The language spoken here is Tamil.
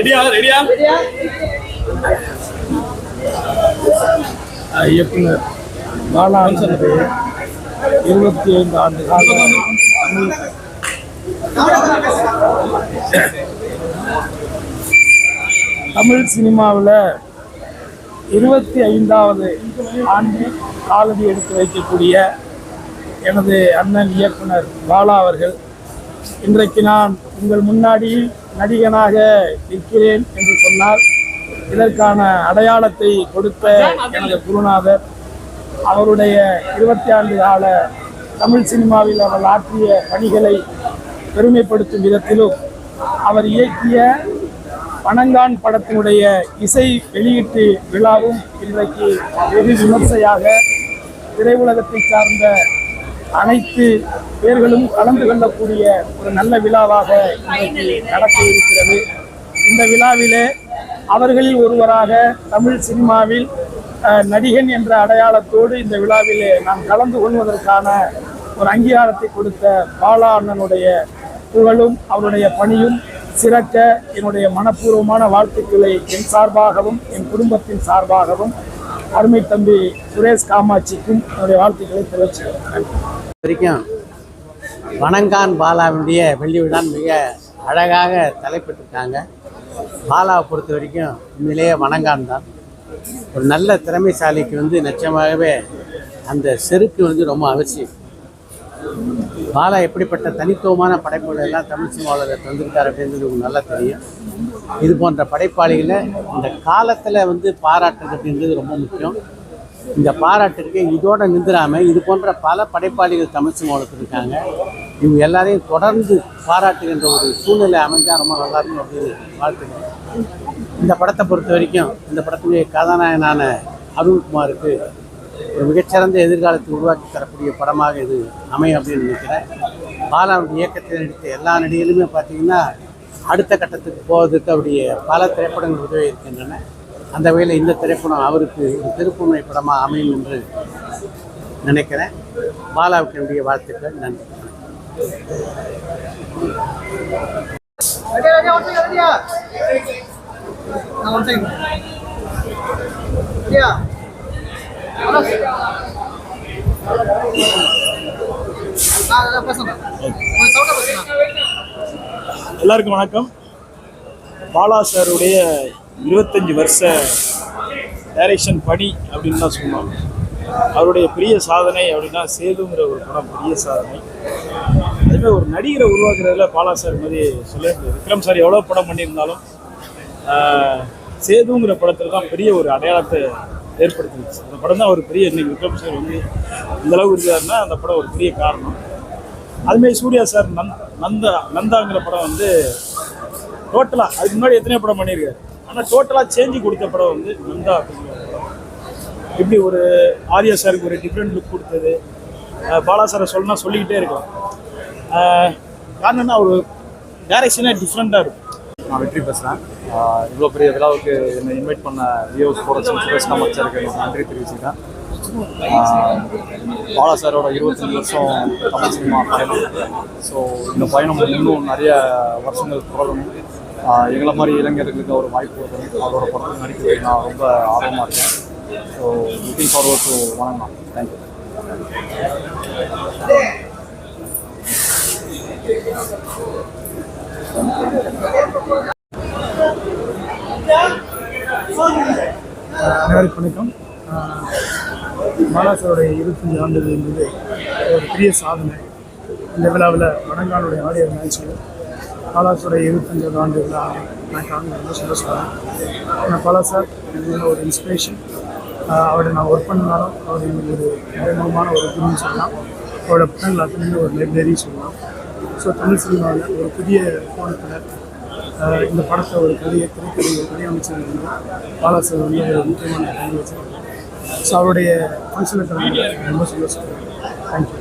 ரெடியா ரெடியா இயக்குனர் பாலானந்தனுடைய இருபத்தி ஐந்து ஆண்டு கால தமிழ் தமிழ் சினிமாவில் இருபத்தி ஐந்தாவது ஆண்டு காலடி எடுத்து வைக்கக்கூடிய எனது அண்ணன் இயக்குனர் பாலா அவர்கள். இன்றைக்கு நான் உங்கள் முன்னாடி நடிகனாக நிற்கிறேன் என்று சொன்னால் இதற்கான அடையாளத்தை கொடுத்த எனது குருநாதர். அவருடைய இருபத்தி ஆண்டு கால தமிழ் சினிமாவில் அவர் ஆற்றிய பணிகளை பெருமைப்படுத்தும் விதத்திலும் அவர் இயக்கிய பனங்கான் படத்தினுடைய இசை வெளியீட்டு விழாவும் இன்றைக்கு வெகு விமர்சையாக திரையுலகத்தை சார்ந்த அனைத்து பேர்களும் கலந்து கொள்ளக்கூடிய ஒரு நல்ல விழாவாக இன்றைக்கு நடக்க இருக்கிறது இந்த விழாவிலே அவர்களில் ஒருவராக தமிழ் சினிமாவில் நடிகன் என்ற அடையாளத்தோடு இந்த விழாவிலே நான் கலந்து கொள்வதற்கான ஒரு அங்கீகாரத்தை கொடுத்த பாலா அண்ணனுடைய புகழும் அவருடைய பணியும் சிறக்க என்னுடைய மனப்பூர்வமான வாழ்த்துக்களை என் சார்பாகவும் என் குடும்பத்தின் சார்பாகவும் அருமை தம்பி சுரேஷ் காமாட்சிக்கும் என்னுடைய வாழ்த்துக்களை தெரிவிச்சுக்கிறேன். வரைக்கும் வணங்கான் பாலாவுடைய வெள்ளி விழான் மிக அழகாக தலைப்பட்டிருக்காங்க. பாலாவை பொறுத்த வரைக்கும் உண்மையிலேயே வணங்கான் தான். ஒரு நல்ல திறமைசாலிக்கு வந்து நிச்சயமாகவே அந்த செருக்கு வந்து ரொம்ப அவசியம். பாலா எப்படிப்பட்ட தனித்துவமான படைப்புகள் எல்லாம் தமிழ் சினிமாவில் தந்திருக்கார் அப்படின்றது உங்களுக்கு நல்லா தெரியும். இது போன்ற படைப்பாளிகளை இந்த காலத்தில் வந்து பாராட்டுறது அப்படின்றது ரொம்ப முக்கியம். இந்த பாராட்டுக்கு இதோட நிந்திராம இது போன்ற பல படைப்பாளிகள் தமிழ் சினிமாவில் இருக்காங்க. இவங்க எல்லாரையும் தொடர்ந்து பாராட்டுகின்ற ஒரு சூழ்நிலை அமைஞ்சால் ரொம்ப நல்லா இருக்கும் அப்படின்னு வாழ்த்துக்கிறேன். இந்த படத்தை பொறுத்த வரைக்கும் இந்த படத்துடைய கதாநாயகனான அருண்குமாருக்கு மிகச்சிறந்த எதிர்காலத்தை உருவாக்கி தரக்கூடிய படமாக இது அமையும் அப்படின்னு நினைக்கிறேன். பாலாவுடைய இயக்கத்தில் நடித்த எல்லா நடிகளுமே பார்த்தீங்கன்னா அடுத்த கட்டத்துக்கு போவதற்கு அவருடைய பல திரைப்படங்கள் உதவி இருக்கின்றன. அந்த வகையில் இந்த திரைப்படம் அவருக்கு ஒரு திருப்புமுனை படமாக அமையும் என்று நினைக்கிறேன். பாலாவுக்கு என்னுடைய வாழ்த்துக்கள். நன்றி. Yeah. எல்லாருக்கும் வணக்கம். பாலா சாருடைய இருபத்தஞ்சி வருஷ டைரக்ஷன் பணி அப்படின்னு தான் சொன்னோம் அவருடைய பெரிய சாதனை அப்படின்னா சேதுங்கிற ஒரு படம் பெரிய சாதனை. அதுமாதிரி ஒரு நடிகரை உருவாக்குறதுல பாலா சார் மாதிரி சொல்ல. விக்ரம் சார் எவ்வளோ படம் பண்ணியிருந்தாலும் சேதுங்கிற படத்தில் தான் பெரிய ஒரு அடையாளத்தை ஏற்படுத்திருச்சு. அந்த படம் தான் ஒரு பெரிய இன்னைக்கு விக்ரம் சார் வந்து இந்த அளவுக்கு இருக்காருன்னா அந்த படம் ஒரு பெரிய காரணம். அதுமாரி சூர்யா சார் நந் நந்தா நந்தாங்கிற படம் வந்து டோட்டலாக அதுக்கு முன்னாடி எத்தனையோ படம் பண்ணியிருக்காரு. ஆனால் டோட்டலாக சேஞ்சு கொடுத்த படம் வந்து நந்தா அப்படிங்கிற படம். இப்படி ஒரு ஆர்யா சாருக்கு ஒரு டிஃப்ரெண்ட் லுக் கொடுத்தது. பாலா சாரை சொல்லணும்னா சொல்லிக்கிட்டே இருக்கலாம். காரணம்னா அவர் என்ன டைரக்ஷனே டிஃப்ரெண்ட்டாக இருக்கும். நான் வெற்றி பேசுகிறேன் இவ்வளோ பெரிய விழாவுக்கு என்னை இன்வைட் பண்ண வியோஸ் ப்ரொடக்ஷன் சுரேஷ் காமச்சருக்கு எனக்கு நன்றி தெரிவிச்சுக்கிறேன். பாலா சாரோட இருபத்தஞ்சு வருஷம் தமிழ் சினிமா பயணம். ஸோ இந்த பயணம் இன்னும் நிறைய வருஷங்கள் தொடரணும் எங்களை மாதிரி இளைஞர்களுக்கு ஒரு வாய்ப்பு கொடுக்கணும் அவரோட படத்தில் நடிக்கிறதுக்கு நான் ரொம்ப ஆர்வமாக இருக்கேன். ஸோ லுக்கிங் ஃபார்வர்ட் டு வணக்கம். தேங்க்யூ அனைவருக்கும் வணக்கம். மாலாசருடைய இருபத்தஞ்சு ஆண்டுகள் என்பது ஒரு பெரிய சாதனை இந்த விழாவில் வடங்காலுடைய ஆடியோ மேட்ச்சு பாலாசருடைய இருபத்தஞ்சாவது ஆண்டு விழா. நான் காரணம் ரொம்ப சந்தோஷப்படுறேன் ஏன்னா பாலாசார் எனக்கு ஒரு இன்ஸ்பிரேஷன் அவரை நான் ஒர்க் பண்ணாலும் அவர் எங்களுக்கு ஒரு மறைமுகமான ஒரு குருன்னு சொல்லலாம். அவரோட படங்கள் அத்தனை ஒரு லைப்ரரி சொல்லலாம். ஸோ தமிழ் சினிமாவில் ஒரு புதிய கோணத்தில் இந்த படத்தை ஒரு கதையை திரைக்கதை ஒரு கதை அமைச்சிருந்தீங்கன்னா பாலாசர் வந்து ஒரு முக்கியமான கதை வச்சிருக்காங்க ஸோ அவருடைய ஃபங்க்ஷனில் கலந்து ரொம்ப சந்தோஷப்படுறேன். தேங்க்யூ